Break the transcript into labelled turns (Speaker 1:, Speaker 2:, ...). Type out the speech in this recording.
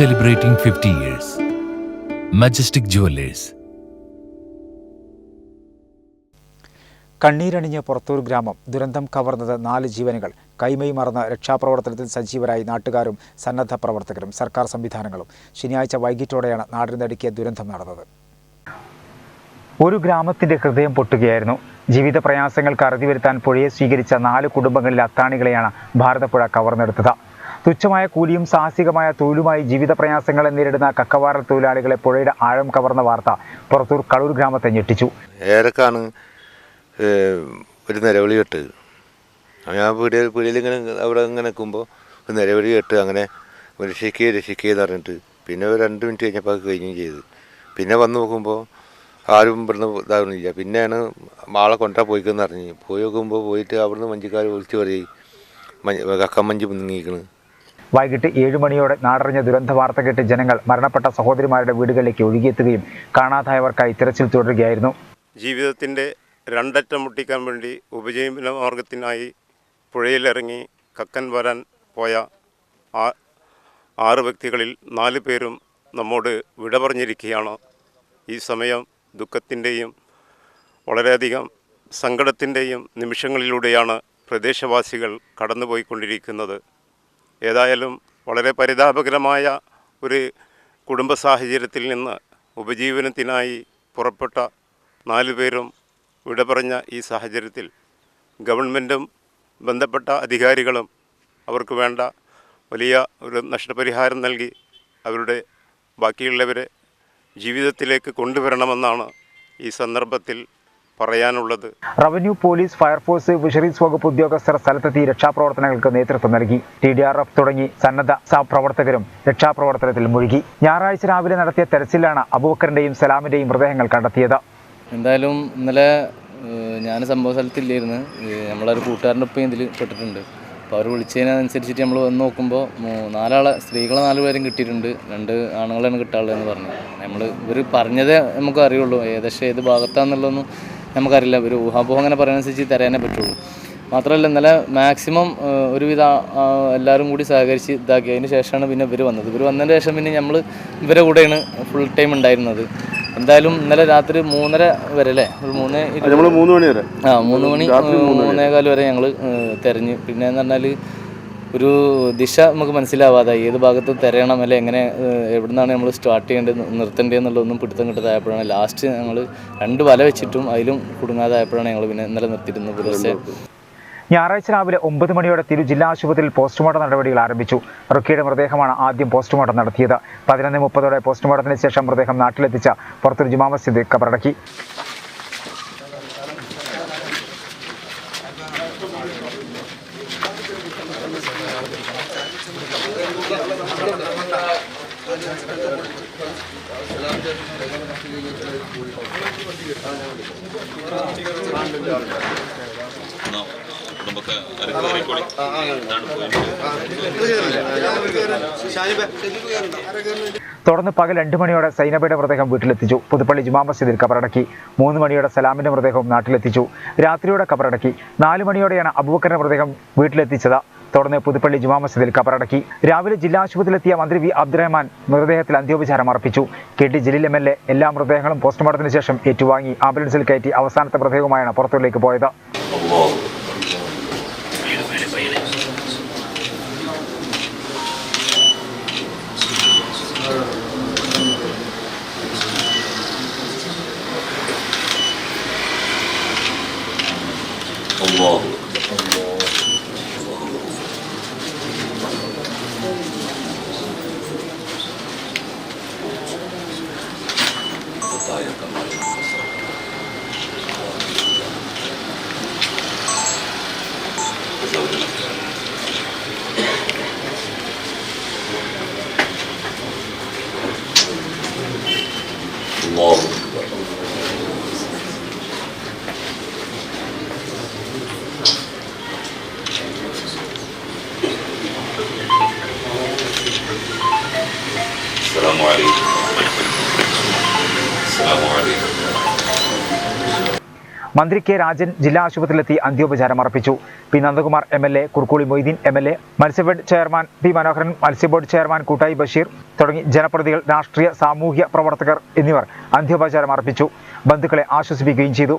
Speaker 1: celebrating 50 years. Majestic Jewelers.
Speaker 2: കണ്ണീരണിഞ്ഞ് Purathur ഗ്രാമം ദുരന്തം കവർന്നത് നാല് ജീവനുകൾ. കൈമൈ മറന്ന് രക്ഷാപ്രവർത്തനത്തിൽ സജീവരായി നാട്ടുകാരും സന്നദ്ധ പ്രവർത്തകരും സർക്കാർ സംവിധാനങ്ങളും. ശനിയാഴ്ച വൈകിട്ടോടെയാണ് നാടിന് നടുക്കിയ ദുരന്തം നടന്നത്. ഒരു ഗ്രാമത്തിന്റെ ഹൃദയം പൊട്ടുകയായിരുന്നു. ജീവിത പ്രയാസങ്ങൾക്ക് അറുതി വരുത്താൻ പുഴയെ സ്വീകരിച്ച നാല് കുടുംബങ്ങളിലെ അത്താണികളെയാണ് ഭാരതപ്പുഴ കവർന്നെടുത്തത്. തുച്ഛമായ കൂലിയും സാഹസികമായ തൊഴിലുമായി ജീവിത പ്രയാസങ്ങളെ നേരിടുന്ന കക്കവാറ തൊഴിലാളികളെ പുഴയുടെ ആഴം കവർന്ന വാർത്ത പുറത്തൂർ കളൂർ ഗ്രാമത്തെ ഞെട്ടിച്ചു.
Speaker 3: ഏറെക്കാണ് ഒരു നിലവിളി കെട്ട്. ഞാൻ പീടിയ പീടിയിൽ അവിടെ ഇങ്ങനെ നിൽക്കുമ്പോൾ ഒരു നിലവിളി കെട്ട് അങ്ങനെ രക്ഷിക്കുക രക്ഷിക്കുക എന്ന് പറഞ്ഞിട്ട് പിന്നെ ഒരു രണ്ട് മിനിറ്റ് കഴിഞ്ഞപ്പോൾ കഴിഞ്ഞും ചെയ്ത്. പിന്നെ വന്ന് നോക്കുമ്പോൾ ആരും ഇവിടുന്ന് ഇതാകുന്നില്ല പിന്നെയാണ് ആളെ കൊണ്ടാ പോയിക്കെന്ന് അറിഞ്ഞ് പോയി നോക്കുമ്പോൾ പോയിട്ട് അവിടുന്ന് മഞ്ചിക്കാർ വിളിച്ച് പറയും. മഞ്ഞ് കക്കം മഞ്ച് നീക്കണ്
Speaker 2: വൈകിട്ട് ഏഴ് മണിയോടെ നാടറിഞ്ഞ ദുരന്ത വാർത്ത കേട്ട് ജനങ്ങൾ മരണപ്പെട്ട സഹോദരിമാരുടെ വീടുകളിലേക്ക് ഒഴുകിയെത്തുകയും കാണാതായവർക്കായി തിരച്ചിൽ തുടരുകയായിരുന്നു.
Speaker 4: ജീവിതത്തിന്റെ രണ്ടറ്റം മുട്ടിക്കാൻ വേണ്ടി ഉപജീവന മാർഗത്തിനായി പുഴയിലിറങ്ങി കക്കൻ വരാൻ പോയ ആറ് വ്യക്തികളിൽ നാല് പേരും നമ്മോട് വിട പറഞ്ഞിരിക്കുകയാണ്. ഈ സമയം ദുഃഖത്തിന്റെയും വളരെയധികം സങ്കടത്തിന്റെയും നിമിഷങ്ങളിലൂടെയാണ് പ്രദേശവാസികൾ കടന്നുപോയിക്കൊണ്ടിരിക്കുന്നത്. ഏതായാലും വളരെ പരിതാപകരമായ ഒരു കുടുംബ സാഹചര്യത്തിൽ നിന്ന് ഉപജീവനത്തിനായി പുറപ്പെട്ട നാലു പേരും വിട പറഞ്ഞ ഈ സാഹചര്യത്തിൽ ഗവൺമെന്റും ബന്ധപ്പെട്ട അധികാരികളും അവർക്ക് വേണ്ട വലിയ ഒരു നഷ്ടപരിഹാരം നൽകി അവരുടെ ബാക്കിയുള്ളവരെ ജീവിതത്തിലേക്ക് കൊണ്ടുവരണമെന്നാണ് ഈ സന്ദർഭത്തിൽ പറയാനുള്ളത്.
Speaker 2: റവന്യൂ പോലീസ് ഫയർഫോഴ്സ് ഫിഷറീസ് വകുപ്പ് ഉദ്യോഗസ്ഥർ സ്ഥലത്തെത്തി രക്ഷാപ്രവർത്തനങ്ങൾക്ക് നേതൃത്വം നൽകി. ടി ഡി ആർ എഫ് തുടങ്ങി. സന്നദ്ധ സഹപ്രവർത്തകരും രക്ഷാപ്രവർത്തനത്തിൽ മുഴുകി. ഞായറാഴ്ച രാവിലെ നടത്തിയ തെരച്ചിലാണ് അബൂബക്കറിന്റെയും സലാമിന്റെയും മൃതദേഹങ്ങൾ കണ്ടെത്തിയത്.
Speaker 5: എന്തായാലും ഇന്നലെ ഞാൻ സംഭവ സ്ഥലത്തില്ലായിരുന്നു. നമ്മളൊരു കൂട്ടുകാരന്റെ ഒപ്പം ഇതിൽ പെട്ടിട്ടുണ്ട്. അപ്പോൾ അവർ വിളിച്ചതിനനുസരിച്ചിട്ട് നമ്മൾ വന്ന് നോക്കുമ്പോൾ നാലാളെ സ്ത്രീകളെ നാല് പേരും കിട്ടിയിട്ടുണ്ട്. രണ്ട് ആണുങ്ങളെയാണ് കിട്ടാനുള്ളതെന്ന് പറഞ്ഞു. നമ്മൾ ഇവർ പറഞ്ഞതേ നമുക്ക് അറിയുള്ളൂ. ഏകദേശം ഏത് ഭാഗത്താണെന്നുള്ളതൊന്നും നമുക്കറിയില്ല ഒരു ഊഹാപോഹം അങ്ങനെ പറയുന്നതനുസരിച്ച് തരാനേ പറ്റുള്ളൂ. മാത്രമല്ല ഇന്നലെ മാക്സിമം ഒരുവിധ എല്ലാവരും കൂടി സഹകരിച്ച് ഇതാക്കി അതിന് ശേഷമാണ് പിന്നെ ഇവർ വന്നത്. ഇവർ വന്നതിന് ശേഷം പിന്നെ നമ്മൾ ഇവരെ കൂടെയാണ് ഫുൾ ടൈം ഉണ്ടായിരുന്നത്. എന്തായാലും ഇന്നലെ രാത്രി മൂന്നര വരെ അല്ലേ ഒരു മൂന്ന്
Speaker 6: മൂന്ന് മണി വരെ.
Speaker 5: ആ മൂന്ന് മണി മൂന്നേകാൽ വരെ ഞങ്ങൾ തിരഞ്ഞ്. പിന്നെ എന്ന് പറഞ്ഞാൽ ഒരു ദിശ നമുക്ക് മനസ്സിലാവാതെ ഏത് ഭാഗത്ത് തിരയണം അല്ലെ എങ്ങനെ എവിടുന്നാണ് നമ്മൾ സ്റ്റാർട്ട് ചെയ്യേണ്ടത് നിർത്തേണ്ടത് എന്നുള്ളതൊന്നും പിടുത്തം കിട്ടാതായപ്പോഴാണ് ലാസ്റ്റ് ഞങ്ങൾ രണ്ട് വല വെച്ചിട്ടും അതിലും കുടുങ്ങാതായപ്പോഴാണ് ഞങ്ങൾ പിന്നെ ഇന്നലെ നിർത്തിയിരുന്നത് പുലർച്ചെ
Speaker 2: ഞായറാഴ്ച രാവിലെ ഒമ്പത് മണിയോടെ തിരു ജില്ലാ ആശുപത്രിയിൽ പോസ്റ്റ്മോർട്ടം നടപടികൾ ആരംഭിച്ചു. റുക്കിയുടെ മൃതദേഹമാണ് ആദ്യം പോസ്റ്റ്മോർട്ടം നടത്തിയത്. പതിനൊന്ന് മുപ്പതോടെ പോസ്റ്റ്മോർട്ടത്തിന് ശേഷം മൃതദേഹം നാട്ടിലെത്തിച്ച പുറത്തൊരു ജുമാ മസ്ജിദ് കബറടക്കി തുടർന്ന് പകൽ രണ്ട് മണിയോടെ സൈനബയുടെ മൃതദേഹം വീട്ടിലെത്തിച്ചു. പുതുപ്പള്ളി ജുമാ മസ്ജിദിൽ കബറടക്കി. മൂന്ന് മണിയോടെ സലാമിന്റെ മൃതദേഹവും നാട്ടിലെത്തിച്ചു. രാത്രിയോടെ കബറടക്കി. നാല് മണിയോടെയാണ് അബൂബക്കറിന്റെ മൃതദേഹം വീട്ടിലെത്തിച്ചത്. തുടർന്ന് പുതുപ്പള്ളി ജുമാ മസ്ജിദിൽ കബറടക്കി. രാവിലെ ജില്ലാ ആശുപത്രിയിലെത്തിയ മന്ത്രി വി അബ്ദുറഹ്മാൻ മൃതദേഹത്തിൽ അന്ത്യോപചാരം അർപ്പിച്ചു. K T Jaleel M L എല്ലാ മൃതദേഹങ്ങളും പോസ്റ്റ്മോർട്ടത്തിന് ശേഷം ഏറ്റുവാങ്ങി. ആംബുലൻസിൽ കയറ്റി അവസാനത്തെ മൃതദേഹവുമായാണ് പുറത്തൂരിലേക്ക് പോയത്.
Speaker 7: السلام عليكم السلام عليكم
Speaker 2: മന്ത്രി കെ രാജൻ ജില്ലാ ആശുപത്രിയിലെത്തി അന്ത്യോപചാരം അർപ്പിച്ചു. P Nandakumar M L A Kurukkoli Moideen M L A മത്സ്യബോർഡ് chairman P Manoharan മത്സ്യബോർഡ് ചെയർമാൻ കൂട്ടായി ബഷീർ തുടങ്ങി ജനപ്രതികൾ രാഷ്ട്രീയ സാമൂഹ്യ പ്രവർത്തകർ എന്നിവർ അന്ത്യോപചാരം അർപ്പിച്ചു. ബന്ധുക്കളെ ആശ്വസിപ്പിക്കുകയും ചെയ്തു.